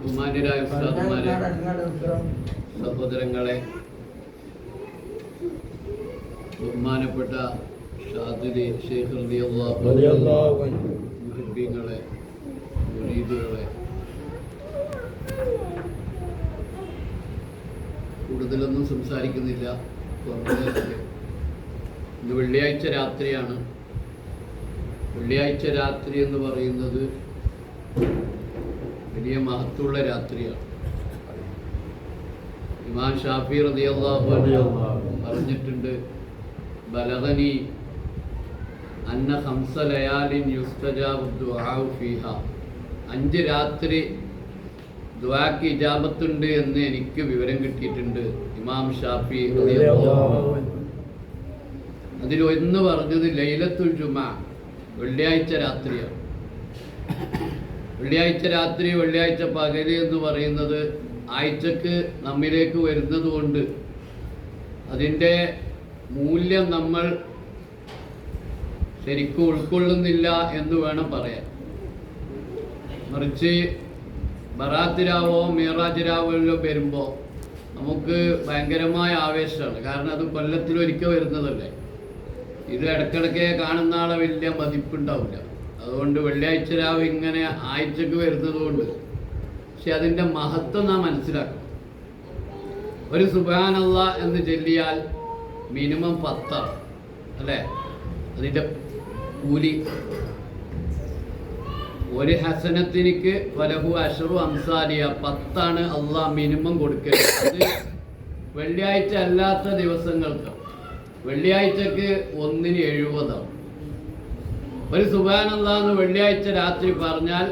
ബഹുമാന്യരായ ഉസ്താദുമാരെ സഹോദരങ്ങളെ ബഹുമാനപ്പെട്ട ഷാദിരി ഷെയ്ഖ് മുഹിബ്ബീങ്ങളെ മുരീദുകളെ കൂടുതലൊന്നും സംസാരിക്കുന്നില്ല. വെള്ളിയാഴ്ച രാത്രിയാണ്. വെള്ളിയാഴ്ച രാത്രി എന്ന് പറയുന്നത് വലിയ മഹത്വമുള്ള രാത്രിയാണ്. ഇമാം ഷാഫി അൻഹു പറഞ്ഞിട്ടുണ്ട് ബലഹനി അന്ന ഹംസ ലയാലിൻ യുസ്തജാബു ദുആഉ ഫീഹ. അഞ്ച് രാത്രി ദ്വാക്ക് ഇജാബത്തുണ്ട് എന്ന് എനിക്ക് വിവരം കിട്ടിയിട്ടുണ്ട് ഇമാം ഷാഫി. അതിൽ ഒന്ന് പറഞ്ഞത് ലൈലത്തുൽ ജുമാ. വെള്ളിയാഴ്ച രാത്രിയാണ്. വെള്ളിയാഴ്ച രാത്രി വെള്ളിയാഴ്ച പകൽ എന്ന് പറയുന്നത് ആഴ്ചക്ക് നമ്മിലേക്ക് വരുന്നത് കൊണ്ട് അതിന്റെ മൂല്യം നമ്മൾ ശരിക്കും ഉൾക്കൊള്ളുന്നില്ല എന്ന് വേണം പറയാൻ. മറിച്ച് ബറാത്തിരാവോ മീറാജിരാവോ വരുമ്പോൾ നമുക്ക് ഭയങ്കരമായ ആവേശമാണ്. കാരണം അത് കൊല്ലത്തിലൊരിക്കൽ വരുന്നതല്ലേ? ഇത് ഇടയ്ക്കിടയ്ക്ക് കാണുന്ന ആളെ വലിയ മതിപ്പുണ്ടാവില്ല. അതുകൊണ്ട് വെള്ളിയാഴ്ച രാവ് ഇങ്ങനെ ആഴ്ചക്ക് വരുന്നത് കൊണ്ട് പക്ഷെ അതിന്റെ മഹത്വം നാം മനസ്സിലാക്കണം. ഒരു സുബാനല്ല എന്ന് ചൊല്ലിയാൽ മിനിമം പത്താണ് അല്ലേ? അതിന്റെ കൂലി. ഒരു ഹസനത്തിനിക്ക് വലഹു അഷറു അംസാലിയ പത്താണ് അള്ളാഹ് മിനിമം കൊടുക്കുന്നത് വെള്ളിയാഴ്ച അല്ലാത്ത ദിവസങ്ങൾക്ക് വെള്ളിയാഴ്ചക്ക് ഒന്നിന് എഴുപതാണ് ഒരു സുബാനല്ലാന്ന് വെള്ളിയാഴ്ച രാത്രി പറഞ്ഞാൽ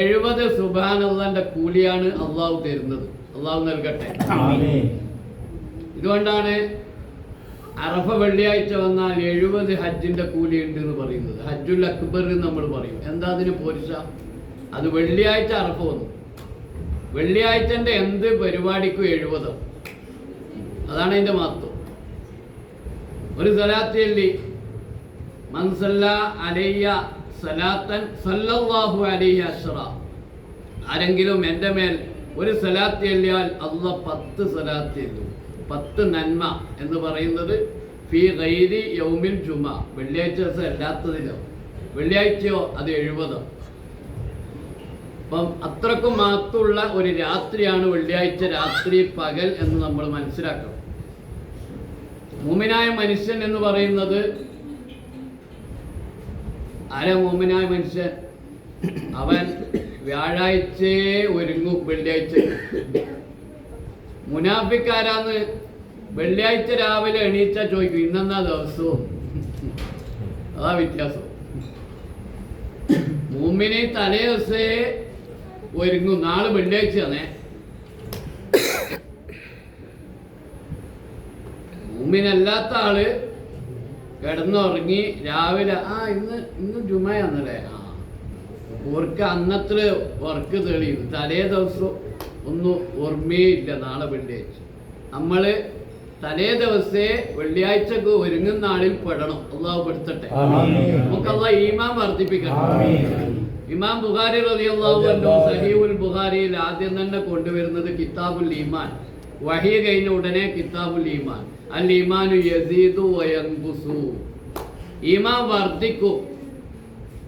എഴുപത് സുബാനല്ലാന്റെ കൂലിയാണ് അള്ളാഹു തരുന്നത്. അള്ളാഹു നൽകട്ടെ. ഇതുകൊണ്ടാണ് അറഫ വെള്ളിയാഴ്ച വന്നാൽ എഴുപത് ഹജ്ജിന്റെ കൂലി ഉണ്ട് എന്ന് പറയുന്നത്. ഹജ്ജുൽ അക്ബർ എന്ന് നമ്മൾ പറയും. എന്താ അതിന് പോരിച്ച അത് വെള്ളിയാഴ്ച അറഫ വന്നു. വെള്ളിയാഴ്ചന്റെ എന്ത് പരിപാടിക്കും എഴുപതോ അതാണ് അതിന്റെ മഹത്വം. ഒരു സലാത്തിയല്ലി മൻസല്ല അലയ്യ സലാത്തൻ സല്ലല്ലാഹു അലയ്യ അഷറ ആരെങ്കിലും എന്റെ മേൽ ഒരു സലാത്തി എല്ലിയാൽ അല്ല പത്ത് സലാത്തി അല്ലു. പത്ത് നന്മ എന്ന് പറയുന്നത് ഫി ഗൈരി യൗമിൽ ജുമ. വെള്ളിയാഴ്ച ദിവസം അല്ലാത്തതിലോ? വെള്ളിയാഴ്ചയോ അത് എഴുപതോ? അപ്പം അത്രക്കും മാത്രമുള്ള ഒരു രാത്രിയാണ് വെള്ളിയാഴ്ച രാത്രി പകൽ എന്ന് നമ്മൾ മനസ്സിലാക്കണം. മൂമിനായ മനുഷ്യൻ എന്ന് പറയുന്നത് ആരാ മൂമിനായ മനുഷ്യൻ. അവൻ വ്യാഴാഴ്ചയെ ഒരുങ്ങും വെള്ളിയാഴ്ച. മുനാഫിക്കാരാന്ന് വെള്ളിയാഴ്ച രാവിലെ എണീച്ച ചോദിക്കും ഇന്നെന്നാ ദിവസവും? അതാ വ്യത്യാസം. മൂമിനെ തലേ ദിവസേ ഒരുങ്ങും നാളെ വെള്ളിയാഴ്ചയാണേ. മൂമിനല്ലാത്ത ആൾ കിടന്നുറങ്ങി രാവിലെ ആ ഇന്ന് ഇന്ന് ജുമയാന്നല്ലേ? ആ. ഓർക്ക് അന്നത്തിൽ വർക്ക് തെളിയും തലേ ദിവസം ഒന്നും ഓർമ്മയില്ല നാളെ വെള്ളിയാഴ്ച. നമ്മൾ തലേ ദിവസേ വെള്ളിയാഴ്ചക്ക് ഒരുങ്ങുന്ന ആളിൽ പെടണം. അള്ളാഹു പെടുത്തട്ടെ. നമുക്ക് അള്ളാഹ് ഈമാൻ വർദ്ധിപ്പിക്കണം. ഇമാം ബുഖാരി റളിയല്ലാഹു അൻഹു സഹീഹുൽ ബുഖാരിയിൽ ആദ്യം തന്നെ കൊണ്ടുവരുന്നത് കിതാബുൽ ഈമാൻ. വഹി കഴിഞ്ഞ ഉടനെ കിതാബുൽ ഈമാൻ. അൽ ഈമാനു യസീദു വയൻകുസു ഈമാൻ വർദ്ധിക്കും.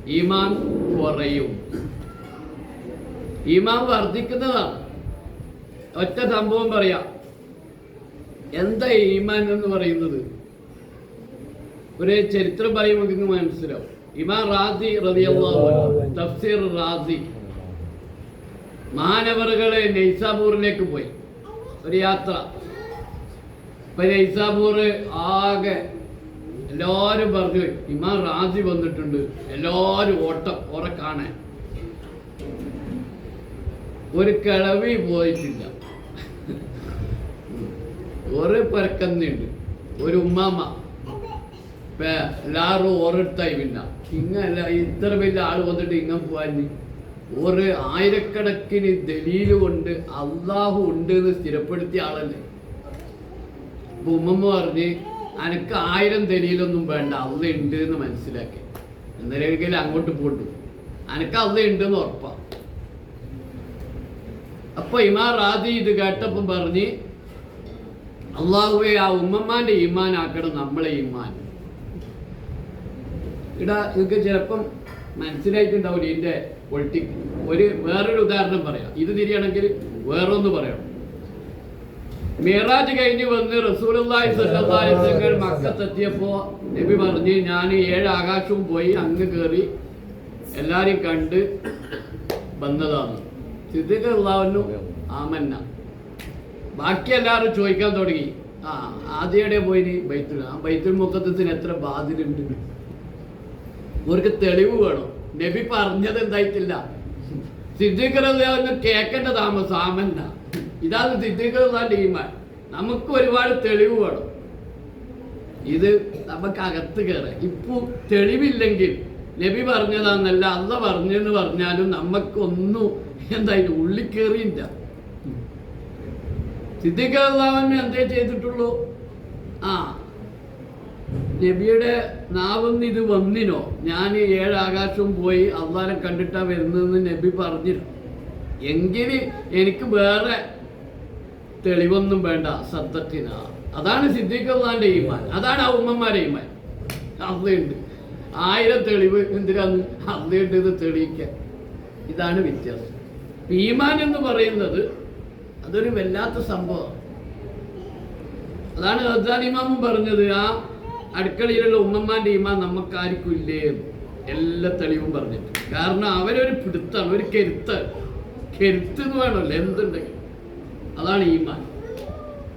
ഈമാൻ കുറയും. ഈമാൻ വർദ്ധിക്കുന്നതാണ്. ഒറ്റ സംഭവം പറയാം. എന്താ ഈമാൻ എന്ന് പറയുന്നത്? ഒരു ചരിത്രം പറയുമ്പോൾ നിങ്ങൾക്ക് മനസ്സിലാവും. ഇമാം റാസി തഫ്സീർ റാസി. മാനവറുകളെ നെയ്സാപൂറിലേക്ക് പോയി. ഒരു യാത്ര. ഇപ്പൊ നൈസാബൂർ ആകെ എല്ലാരും പറഞ്ഞു ഇമാം റാസി വന്നിട്ടുണ്ട് എല്ലാരും ഓട്ടം ഓറെ കാണാൻ ഒരു കിളവി പോയിട്ടില്ല. ഒരു പരക്കുന്നുണ്ട് ഒരു ഉമ്മാമ എല്ലാരും എല്ലാവരും ഓരോരുത്തായി പിന്ന. ഇങ്ങല്ല ഇത്ര വലിയ ആൾ വന്നിട്ട് ഇങ്ങ പോവാൻ ഒരു ആയിരക്കണക്കിന് ദലീൽ കൊണ്ട് അള്ളാഹു ഉണ്ട് എന്ന് സ്ഥിരപ്പെടുത്തിയ ആളല്ലേ? ഉമ്മമ്മ പറഞ്ഞ് അനക്ക് ആയിരം തെരിയിലൊന്നും വേണ്ട അള്ള ഉണ്ട് എന്ന് മനസ്സിലാക്കി. എന്നാലും അങ്ങോട്ട് പോട്ടു അനക്ക് അവധ ഉണ്ട് എന്ന് ഉറപ്പാ. അപ്പൊ ഇമാ റാദി ഇത് കേട്ടപ്പം പറഞ്ഞ് അള്ളാഹുവെ ആ ഉമ്മമ്മാന്റെ ഈമാൻ ആക്കണം നമ്മളെ ഈമാൻ. ഇടാ നിങ്ങൾക്ക് ചിലപ്പം മനസ്സിലായിട്ടുണ്ടാവില്ല ഇതിന്റെ പൊളിറ്റിക്. ഒരു വേറൊരു ഉദാഹരണം പറയാം. ഇത് തിരിയാണെങ്കിൽ വേറൊന്ന് പറയണം മിറാജ് കഴിഞ്ഞ് വന്ന് അലൈഹി വസല്ലം മക്കത്തെത്തിയപ്പോ നബി പറഞ്ഞ് ഞാൻ ഏഴ് ആകാശവും പോയി അങ്ങ് കയറി എല്ലാരെയും കണ്ട് വന്നതാണ്. സിദ്ദിഖുള്ളാഹുവിനും ആമന്ന. ബാക്കി എല്ലാവരും ചോദിക്കാൻ തുടങ്ങി. ആ ആദ്യയുടെ പോയി ബൈത്തുൽ ആ ബൈത്തുൽ മുക്കത്തിന് എത്ര ബാധിലുണ്ട് അവർക്ക് തെളിവ് വേണം. നബി പറഞ്ഞത് എന്തായിട്ടില്ല. സിദ്ധിക്കുള്ള കേൾക്കേണ്ട താമസം ആമന്ന. ഇതാണ് സിദ്ധിക്കറാന്റെ ഈമാൻ നമുക്ക് ഒരുപാട് തെളിവ് വേണം. ഇത് നമുക്ക് അകത്ത് കയറാം ഇപ്പൊ തെളിവില്ലെങ്കിൽ നബി പറഞ്ഞതാന്നല്ല അല്ല പറഞ്ഞെന്ന് പറഞ്ഞാലും നമുക്കൊന്നും എന്തായാലും ഉള്ളിൽ കയറിയില്ല സിദ്ധിക്കാവുന്ന എന്തേ ചെയ്തിട്ടുള്ളൂ? ആ നബിയുടെ നാവെന്ന് ഇത് വന്നിനോ? ഞാൻ ഏഴ് ആകാശവും പോയി അള്ളാരെ കണ്ടിട്ടാ വരുന്നതെന്ന് നബി പറഞ്ഞിരുന്നു. എങ്കിൽ എനിക്ക് വേറെ തെളിവൊന്നും വേണ്ട സത്യത്തിന. അതാണ് സിദ്ദീഖുള്ളാന്റെ ഈമാൻ. അതാണ് ആ ഉമ്മമാരെ ഈമാൻ. അള്ളയുണ്ട്. ആയിരം തെളിവ് എന്തിനാന്ന് അള്ളയുണ്ട് ഇത് തെളിയിക്കാൻ. ഇതാണ് വ്യത്യാസം. ഈമാൻ എന്ന് പറയുന്നത് അതൊരു വല്ലാത്ത സംഭവം. അതാണ് അദ്ദാൻ ഇമാമും പറഞ്ഞത് ആ അടുക്കളയിലുള്ള ഉമ്മമാന്റെ ഈമാൻ നമുക്കാർക്കും ഇല്ലേ. എല്ലാ തെളിവും പറഞ്ഞിട്ട് കാരണം അവരൊരു പിടുത്താണ് ഒരു കരുത്താണ് കരുത്ത് എന്ന് വേണമല്ലോ എന്തുണ്ടെങ്കിൽ അതാണ് ഈമാൻ.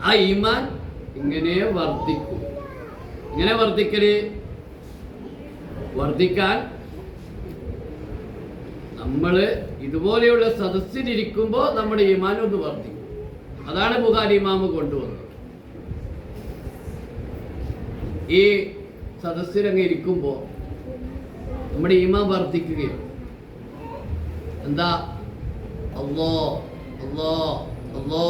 ആ ഈമാൻ ഇങ്ങനെ വർദ്ധിക്കും. ഇങ്ങനെ വർദ്ധിക്കൽ വർദ്ധിക്കാൻ നമ്മൾ ഇതുപോലെയുള്ള സദസ്സിലിരിക്കുമ്പോൾ നമ്മുടെ ഈമാൻ ഒന്ന് വർദ്ധിക്കും. അതാണ് ബുഹാരി ഇമാമ് കൊണ്ടുവന്നത്. ഈ സദസ്സിലങ്ങ് ഇരിക്കുമ്പോൾ നമ്മുടെ ഈമാൻ വർദ്ധിക്കുകയാണ്. എന്താ? അല്ലോ അല്ലോ അല്ലോ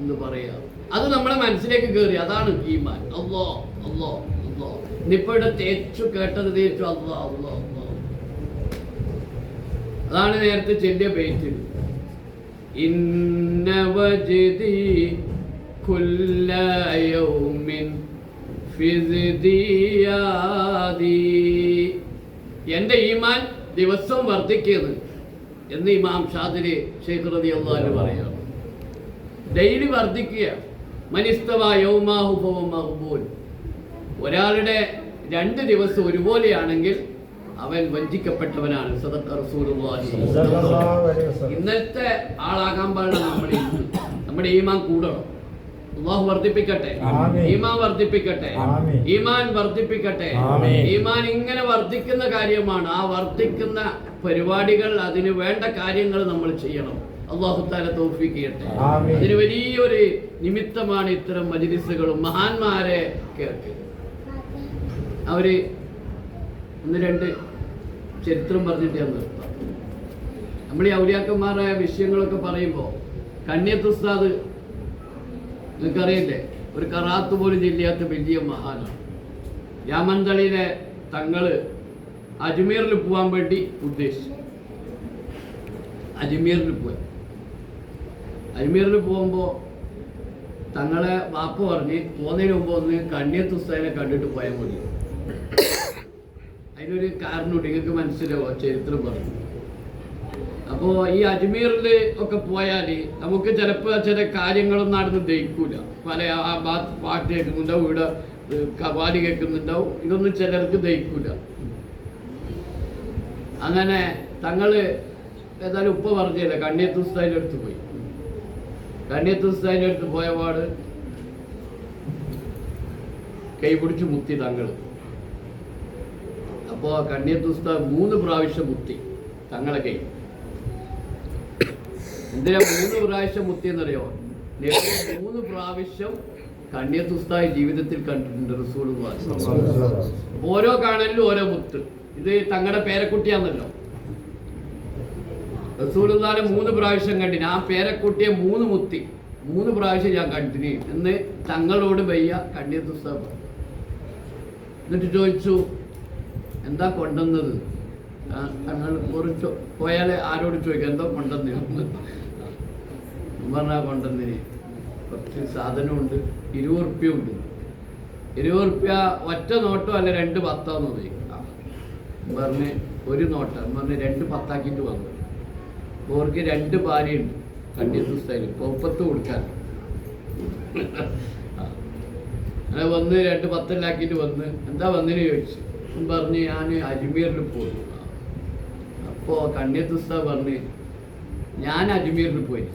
എന്ന് പറയുക അത് നമ്മുടെ മനസ്സിലേക്ക് കയറി അതാണ് ഈമാൻ. അല്ലോ അല്ലോ അല്ലോ. ഇന്നിപ്പോ ഇവിടെ തേച്ചു കേട്ടത് തേച്ചു അല്ലോ അല്ലോ അല്ലോ. അതാണ് നേരത്തെ ചെല്ലിയ പേറ്റിൽ ഇന്ന വജ്ദി കുല്ല യൗമിൻ ഫി സിദിയാദി. എന്റെ ഈമാൻ ദിവസം വർദ്ധിക്കുന്നത് എന്ന് ഇമാം ഷാദിരി ഷെയ്ഖ് റതി അള്ളാഹു പറയാം ഡെയിലി വർദ്ധിക്കുക മനിസ്തവ യൗമാഹു ഫഹുവ മഖ്ബൂൽ. ഒരാളുടെ രണ്ട് ദിവസം ഒരുപോലെയാണെങ്കിൽ അവൻ വഞ്ചിക്കപ്പെട്ടവനാണ്. ഇന്നത്തെ ആളാകാൻ പാടില്ല നമ്മുടെ നമ്മുടെ ഈമാൻ കൂടണം അള്ളാഹു വർദ്ധിപ്പിക്കട്ടെ. ഈമാൻ വർദ്ധിപ്പിക്കട്ടെ. ഈമാൻ വർദ്ധിപ്പിക്കട്ടെ. ഈമാൻ ഇങ്ങനെ വർദ്ധിക്കുന്ന കാര്യമാണ് ആ വർദ്ധിക്കുന്ന പരിപാടികൾ അതിന് വേണ്ട കാര്യങ്ങൾ നമ്മൾ ചെയ്യണം അള്ളാഹു താല തോഫിക്ക് ചെയ്യട്ടെ. ഇതിന് വലിയൊരു നിമിത്തമാണ് ഇത്തരം മജിലിസുകളും മഹാന്മാരെ കേൾക്കുക അവർ ഒന്ന് രണ്ട് ചരിത്രം പറഞ്ഞിട്ട് ഞാൻ നിർത്താം. നമ്മൾ ഈ ഔര്യാക്കന്മാരായ വിഷയങ്ങളൊക്കെ പറയുമ്പോൾ കണ്യത്ത് ഉസ്താദ് നിങ്ങൾക്കറിയില്ലേ? ഒരു കറാത്ത് പോലും ജില്ലാത്ത വലിയ മഹാനാണ്. യാമന്തളിയിലെ തങ്ങൾ അജ്മീറിൽ പോകാൻ വേണ്ടി ഉദ്ദേശിച്ചു. അജ്മീറിൽ പോയി. അജ്മീറിൽ പോകുമ്പോൾ തങ്ങളെ വാപ്പ പറഞ്ഞ് പോകുന്നതിന് മുമ്പ് ഒന്ന് കണ്യത്ത് ഉസ്താദിനെ കണ്ടിട്ട് പോയാൽ മതി. അതിനൊരു കാരണമുണ്ട് നിങ്ങൾക്ക് മനസ്സിലാവോ? ചരിത്രം പറഞ്ഞു. അപ്പോൾ ഈ അജ്മീറിൽ ഒക്കെ പോയാൽ നമുക്ക് ചിലപ്പോൾ ചില കാര്യങ്ങളൊന്നും നടന്ന് ദഹിക്കൂല. പല ആ പാട്ട് കേൾക്കുന്നുണ്ടാവും ഇവിടെ കവാലി കേൾക്കുന്നുണ്ടാവും. ഇതൊന്നും ചിലർക്ക് ദഹിക്കൂല. അങ്ങനെ തങ്ങൾ ഏതായാലും ഉപ്പ പറഞ്ഞില്ല കണ്യത്തുസ്താദിന്റെ അടുത്ത് പോയി. കണ്യത്തുസ്താദിന്റെ അടുത്ത് പോയപാട് കൈ പിടിച്ച് മുത്തി തങ്ങൾ അപ്പോ കണ്യത്തുസ്താദ് മൂന്ന് പ്രാവശ്യം മുത്തി തങ്ങളെ കൈ. എന്തിനാ മൂന്ന് പ്രാവശ്യം മുത്തിയെന്നറിയോ? എന്നറിയോ മൂന്ന് പ്രാവശ്യം കണ്യത്തുസ്തായി ജീവിതത്തിൽ കണ്ടിട്ടുണ്ട് റസൂൾ ഓരോ കാണലിലും ഓരോ മുത്ത്. ഇത് തങ്ങളുടെ പേരക്കുട്ടിയാന്നല്ലോ. റസൂലുള്ളാനെ മൂന്ന് പ്രാവശ്യം കണ്ടിന്. ആ പേരക്കുട്ടിയെ മൂന്ന് മുത്തി. മൂന്ന് പ്രാവശ്യം ഞാൻ കണ്ടിന്. എന്ന് തങ്ങളോട് വയ്യ കണ്ണീർ പറഞ്ഞു. എന്നിട്ട് ചോദിച്ചു എന്താ കൊണ്ടുവന്നത്? തങ്ങൾ കുറിച്ച് പോയാൽ ആരോട് ചോദിക്കാം എന്തോ കൊണ്ടുവന്നു? പറഞ്ഞാൽ കൊണ്ടുവന്നിന് കുറച്ച് സാധനമുണ്ട്. ഇരുപത് റുപ്യ ഉണ്ട്. ഇരുപത് റുപ്യ ഒറ്റ നോട്ടോ അല്ല രണ്ട് പത്താന്ന്. പറഞ്ഞ് ഒരു നോട്ടം. പറഞ്ഞ് രണ്ട് പത്താക്കിയിട്ട് വന്നു ഓർക്ക് രണ്ട് ഭാര്യയുണ്ട്. കണ്ടിന്യൂസ് സ്റ്റൈൽ പൊപ്പത്ത് കൊടുക്കാൻ. അങ്ങനെ വന്ന് രണ്ട് പത്തല്ലാക്കിട്ട് വന്ന്. എന്താ വന്നിന് ചോദിച്ചു. പറഞ്ഞ് ഞാൻ അജ്മീറിൽ പോയി. അപ്പോൾ കണ്ണിയത്തുസ്ത പറഞ്ഞ് ഞാൻ അജ്മീറിൽ പോയി.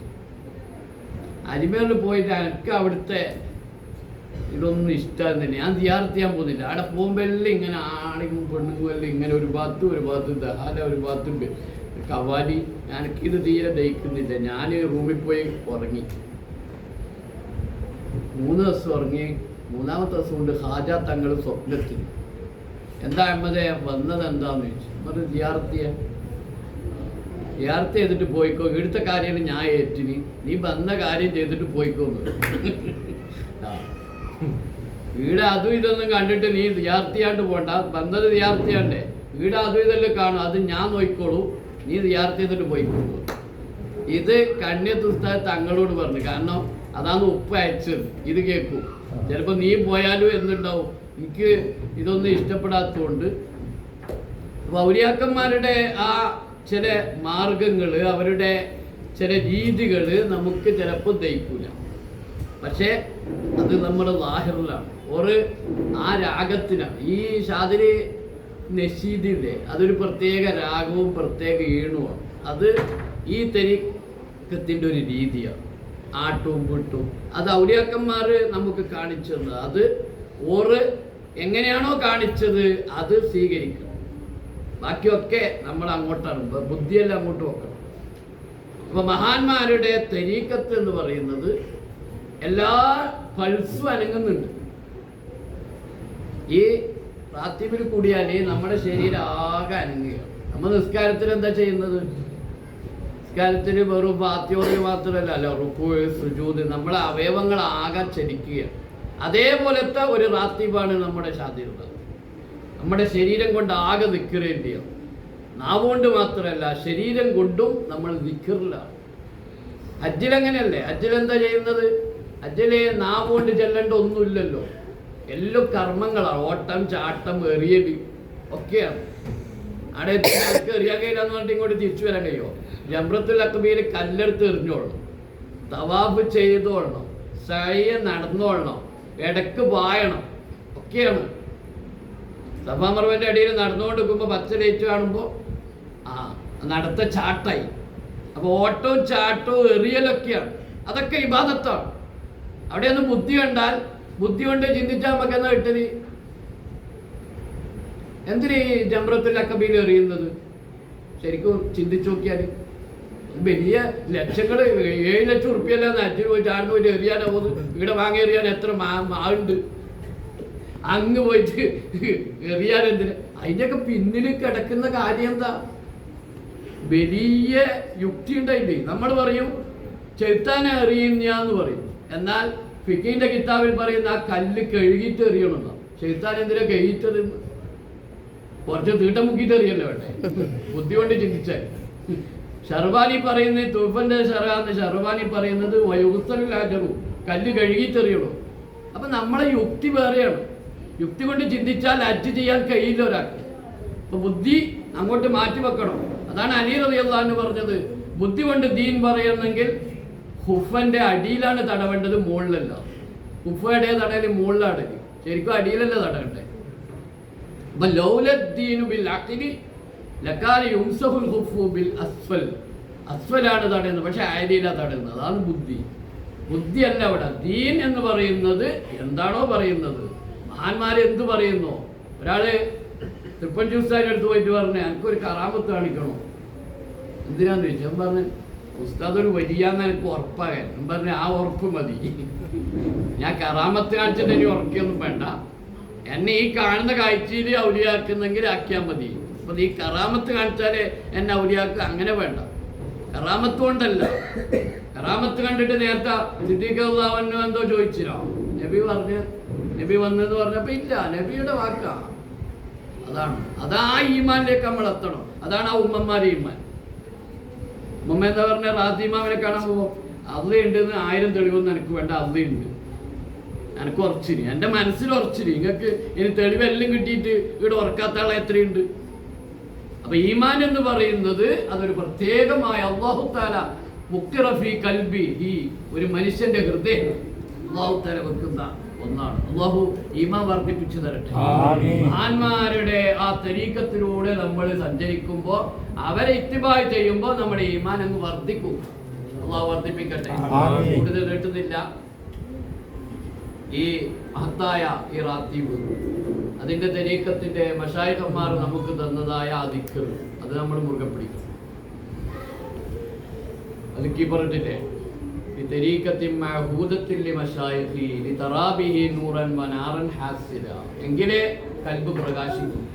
അജ്മീറിൽ പോയിട്ട് എനിക്ക് അവിടുത്തെ ഇതൊന്നും ഇഷ്ടമായിരുന്നില്ല ഞാൻ ചെയ്യാൻ പോകുന്നില്ല. അവിടെ പോകുമ്പോൾ എല്ലാം ഇങ്ങനെ ആണെങ്കിലും പെണ്ണുങ്ങളും എല്ലാം ഇങ്ങനെ ഒരു ഭാഗത്തും ഒരു ഭാഗത്തും ദഹാല ഒരു ഭാഗത്തും ബെ- കവാലി എനിക്കിത് തീരെ ദഹിക്കുന്നില്ല. ഞാൻ റൂമിൽ പോയി ഉറങ്ങി. മൂന്ന് ദിവസം ഉറങ്ങി. മൂന്നാമത്തെ ദിവസം കൊണ്ട് ഹാജ തങ്ങൾ സ്വപ്നത്തിൽ. എന്താ അമ്മതെ വന്നത് എന്താന്ന് ചോദിച്ചു. പറഞ്ഞു ജിയാർത്തിയ. ജിയാർത്തി ചെയ്തിട്ട് പോയിക്കോ. ഇവിടുത്തെ കാര്യമാണ് ഞാൻ ഏറ്റിനി നീ വന്ന കാര്യം ചെയ്തിട്ട് പോയിക്കോന്ന്. വീട് അതും ഇതൊന്നും കണ്ടിട്ട് നീ ജിയാർത്തിയാണ്ട് പോണ്ട. വന്നത് ജിയാർത്തിയാണ്ടേ. വീട് അതും ഇതെല്ലാം കാണും. അത് ഞാൻ നോക്കിക്കോളൂ. നീ വിദ്യാർത്ഥി ചെയ്തിട്ട് പോയിക്കോളൂ ഇത് കന്യതുസ്ത തങ്ങളോട് പറഞ്ഞു. കാരണം അതാണ് ഉപ്പ് അയച്ചത്. ഇത് കേൾക്കൂ ചിലപ്പോൾ നീ പോയാലും എന്തുണ്ടാവും എനിക്ക് ഇതൊന്നും ഇഷ്ടപ്പെടാത്തതുകൊണ്ട്. വൗര്യാക്കന്മാരുടെ ആ ചില മാർഗങ്ങൾ അവരുടെ ചില രീതികൾ നമുക്ക് ചിലപ്പോൾ ദഹിക്കൂല. പക്ഷേ അത് നമ്മുടെ ലാഹിറിലാണ്. ഒരു ആ രാഗത്തിനാണ് ഈ ഷാദിരി നഷീദിന്റെ അതൊരു പ്രത്യേക രാഗവും പ്രത്യേക ഈണുമാണ് അത് ഈ തെരീക്കത്തിന്റെ ഒരു രീതിയാണ്. ആട്ടും വിട്ടും അത് ഔലിയാക്കന്മാർ നമുക്ക് കാണിച്ചു തന്നത്. അത് ഓറ് എങ്ങനെയാണോ കാണിച്ചത് അത് സ്വീകരിക്കണം. ബാക്കിയൊക്കെ നമ്മൾ അങ്ങോട്ടാണ് ബുദ്ധിയെല്ലാം അങ്ങോട്ട് വെക്കണം. അപ്പൊ മഹാന്മാരുടെ തെരീക്കത്ത് എന്ന് പറയുന്നത് എല്ലാ പൾസും അനങ്ങുന്നുണ്ട്. ഈ റാത്തീബിൽ കൂടിയാൽ നമ്മുടെ ശരീരം ആകെ അനങ്ങുകയാണ് നമ്മൾ നിസ്കാരത്തിൽ എന്താ ചെയ്യുന്നത്? നിസ്കാരത്തിന് വെറും ഫാത്യോദി മാത്രമല്ല അല്ല റുക്കു സുജൂത് നമ്മളെ അവയവങ്ങൾ ആകെ ചലിക്കുകയാണ്. അതേപോലത്തെ ഒരു റാത്തീബാണ് നമ്മുടെ ശാരീരത നമ്മുടെ ശരീരം കൊണ്ട് ആകെ നിൽക്കുകയും ചെയ്യും നാവുകൊണ്ട് മാത്രമല്ല ശരീരം കൊണ്ടും നമ്മൾ നിൽക്കറിലാണ് അജ്ജിലങ്ങനെയല്ലേ? അജ്ജിലെന്താ ചെയ്യുന്നത്? അജ്ജിലെ നാവ് കൊണ്ട് ചെല്ലേണ്ട ഒന്നുമില്ലല്ലോ. എല്ലാം കർമ്മങ്ങളാണ് ഓട്ടം ചാട്ടം എറിയൽ ഒക്കെയാണ്. അവിടെ എത്തിയവർക്ക് എറിയാൻ കഴിയില്ലെന്ന് പറഞ്ഞിട്ട് ഇങ്ങോട്ട് തിരിച്ചു വരാൻ കഴിയുമോ ജംറത്തുൽ അക്കബിയിൽ കല്ലെടുത്ത് എറിഞ്ഞോളണം. തവാബ് ചെയ്തോളണം സയ നടന്നോളണം ഇടയ്ക്ക് പായണം ഒക്കെയാണ്. സഭാമർവന്റെ അടിയിൽ നടന്നുകൊണ്ട് നിൽക്കുമ്പോൾ പച്ച ലൈറ്റ് കാണുമ്പോൾ ആ നടത്ത ചാട്ടായി. അപ്പോൾ ഓട്ടവും ചാട്ടവും എറിയലൊക്കെയാണ്. അതൊക്കെ ഇബാദത്താണ്. അവിടെയൊന്നും ബുദ്ധി കണ്ടാൽ ബുദ്ധി കൊണ്ട് ചിന്തിച്ചാൽ നമുക്ക് എന്നാ കിട്ടൽ എന്തിനാ ഈ ജമ്രത്തുൽ അക്കബിയിൽ എറിയുന്നത്? ശരിക്കും ചിന്തിച്ചു നോക്കിയാൽ വലിയ ലക്ഷങ്ങൾ ഏഴ് ലക്ഷം ഉറുപ്പ്യല്ല അച്ഛൻ പോയിട്ട് ആട് പോയിട്ട് എറിയാനാ പോകുന്നത്. ഇവിടെ വാങ്ങി എറിയാൻ എത്ര മാ മാവുണ്ട്. അങ്ങ് പോയിട്ട് എറിയാൻ എന്തിന്? അതിന്റെയൊക്കെ പിന്നിൽ കിടക്കുന്ന കാര്യം എന്താ? വലിയ യുക്തി ഉണ്ടായില്ലേ? നമ്മൾ പറയും ചെത്താൻ എറിയുന്ന പറയും. എന്നാൽ ഫിക്കിന്റെ കിതാബിൽ പറയുന്ന ആ കല്ല് കഴുകിയിട്ട് എറിയണമെന്നോ ചെറുത്താൻ എന്തിനാ കഴുകിയിട്ടെറിയുന്നു കുറച്ച് തീട്ടം മുക്കിയിട്ട് എറിയല്ലോ വേണ്ടേ? ബുദ്ധി കൊണ്ട് ചിന്തിച്ചാൽ ഷർവാനി പറയുന്നത് തുഫന്റെ ഷറാന്ന് ഷർവാനി പറയുന്നത് വയുസ്തലാജറു കല്ല് കഴുകിയിട്ടെറിയണു അപ്പൊ നമ്മളെ യുക്തി വേറെയാണ്. യുക്തി കൊണ്ട് ചിന്തിച്ചാൽ അറ്റ് ചെയ്യാൻ കഴിയില്ല ഒരാൾക്ക്. അപ്പൊ ബുദ്ധി അങ്ങോട്ട് മാറ്റി വെക്കണം അതാണ് അലി റളിയല്ലാഹു പറഞ്ഞത്. ബുദ്ധി കൊണ്ട് ദീൻ പറയുന്നെങ്കിൽ ഹുഫന്റെ അടിയിലാണ് തടവേണ്ടത് മുകളിലല്ല. ഹുഫയുടെ തടയൽ മുകളിലാണ്. ശരിക്കും അടിയിലല്ല തടയണ്ടേ? അപ്പൊ ലൗലദ്ദീനു ബിൽ ലക്കാന യുംസഹുൽ ഖുഫു ബിൽ അസ്ഫൽ. തടയുന്നത് പക്ഷെ അയലിയിലാണ് തടയുന്നത്. അതാണ് ബുദ്ധി. ബുദ്ധിയല്ല അവിടെ. ദീൻ എന്ന് പറയുന്നത് എന്താണോ പറയുന്നത്? മഹാന്മാർ എന്ത് പറയുന്നു? ഒരാൾ തൃപ്പൻ ജ്യൂസാരുടെ അടുത്ത് പോയിട്ട് പറഞ്ഞു എനിക്കൊരു കറാമത്ത് കാണിക്കണോ? എന്തിനാന്ന് ചോദിച്ചു. ഞാൻ പറഞ്ഞു ഉസ്താദ് ഒരു വലിയാന്ന് എനിക്ക് ഉറപ്പാകാൻ പറഞ്ഞു ആ ഉറപ്പ് മതി. ഞാൻ കറാമത്ത് കാണിച്ചിട്ട് ഇനി ഉറക്കൊന്നും വേണ്ട. എന്നെ ഈ കാണുന്ന കാഴ്ചയിൽ ഔലിയാക്കുന്നെങ്കിൽ ആക്കിയാൽ മതി. അപ്പൊ ഈ കറാമത്ത് കാണിച്ചാലേ എന്നെ ഔലിയാക്കുക അങ്ങനെ വേണ്ട. കറാമത്ത് കൊണ്ടല്ല. കറാമത്ത് കണ്ടിട്ട് നേരത്തെ സിദ്ദീഖുല്ലാവന്നു എന്തോ ചോദിച്ചില്ലോ നബി പറഞ്ഞ് നബി വന്നെന്ന് പറഞ്ഞപ്പോ ഇല്ല നബിയുടെ വാക്കാ. അതാണ്. അതാ ഈമാനിലേക്ക് നമ്മൾ എത്തണം. അതാണ് ആ ഉമ്മന്മാരെ ഇമ്മാൻ ഉമ്മ എന്താ പറഞ്ഞ റാത്തിമാവിനെ കാണാൻ പോകും ഉണ്ടെന്ന് ആയിരം തെളിവൊന്നും എനിക്ക് വേണ്ട അതുണ്ട് എനിക്ക് ഉറച്ചിരി എന്റെ മനസ്സിൽ ഉറച്ചിരി നിങ്ങൾക്ക് ഇനി തെളിവെല്ലാം കിട്ടിയിട്ട് ഇവിടെ ഉറക്കാത്ത ആളെ എത്രയുണ്ട്? അപ്പൊ ഈമാൻ എന്ന് പറയുന്നത് അതൊരു പ്രത്യേകമായ അള്ളാഹു താല മുക്കിറഫി കൽബി ഈ ഒരു മനുഷ്യന്റെ ഹൃദയം അള്ളാഹു താല വെക്കുന്ന ഒന്നാണ്. അള്ളാഹു ഈമാൻ വർദ്ധിപ്പിച്ചു തരട്ടെ. മഹാന്മാരുടെ ആ തരീക്കത്തിലൂടെ നമ്മൾ സഞ്ചരിക്കുമ്പോൾ അവരെ ഇത്തിബായ് ചെയ്യുമ്പോൾ നമ്മുടെ ഈമാൻ അങ്ങ് വർദ്ധിക്കും. അള്ളാഹു വർദ്ധിപ്പിക്കട്ടെ. കൂടുതൽ കിട്ടുന്നില്ല? ഈ മഹത്തായ ഈ റാത്തീബ് അതിന്റെ തെരീക്കത്തിന്റെ മഷായിഖന്മാർ നമുക്ക് തന്നതായ ആ ദിക്കർ അത് നമ്മൾ മുറുകെ പിടിക്കും അത് കീ എങ്കിലേ കൽബ് പ്രകാശിക്കും.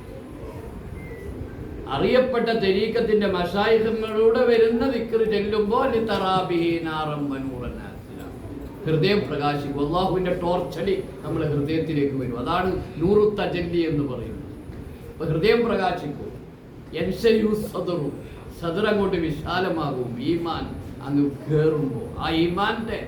അറിയപ്പെട്ട തെരീക്കത്തിന്റെ മഷായിഖങ്ങളിലൂടെ വരുന്ന ദിക്കർ ചെല്ലുമ്പോൾ ഹൃദയം പ്രകാശിക്കും. അള്ളാഹുവിന്റെ ടോർച്ചടി നമ്മുടെ ഹൃദയത്തിലേക്ക് വരും. അതാണ് നൂറു തജല്ലി എന്ന് പറയുന്നത്. അപ്പൊ ഹൃദയം പ്രകാശിക്കും. സദറു. സദർ അങ്ങോട്ട് വിശാലമാകും. ഈമാൻ അങ്ങ് കയറുമ്പോൾ ആ ഈമാന്റെ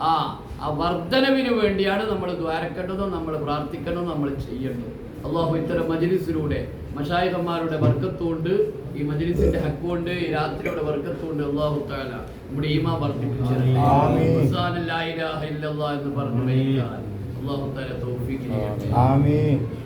ആ ആ വർധനവിന് വേണ്ടിയാണ് നമ്മൾ ദ്വാരക്കേണ്ടതും നമ്മൾ പ്രാർത്ഥിക്കേണ്ടതും നമ്മൾ ചെയ്യേണ്ടത്. അള്ളാഹു ഇത്തരം മജിലിസിലൂടെ മഷായിഹന്മാരുടെ വർക്കത്തുകൊണ്ട് ഈ മജ്ലിസിന്റെ ഹക്കുകൊണ്ട് ഈ രാത്രിയുടെ വർക്കത്തുകൊണ്ട് അള്ളാഹു താല നമ്മുടെ ഈമാ വർദ്ധിപ്പിച്ചു എന്ന് പറഞ്ഞു അള്ളാഹു താല തോൽപ്പിക്കുകയാണ്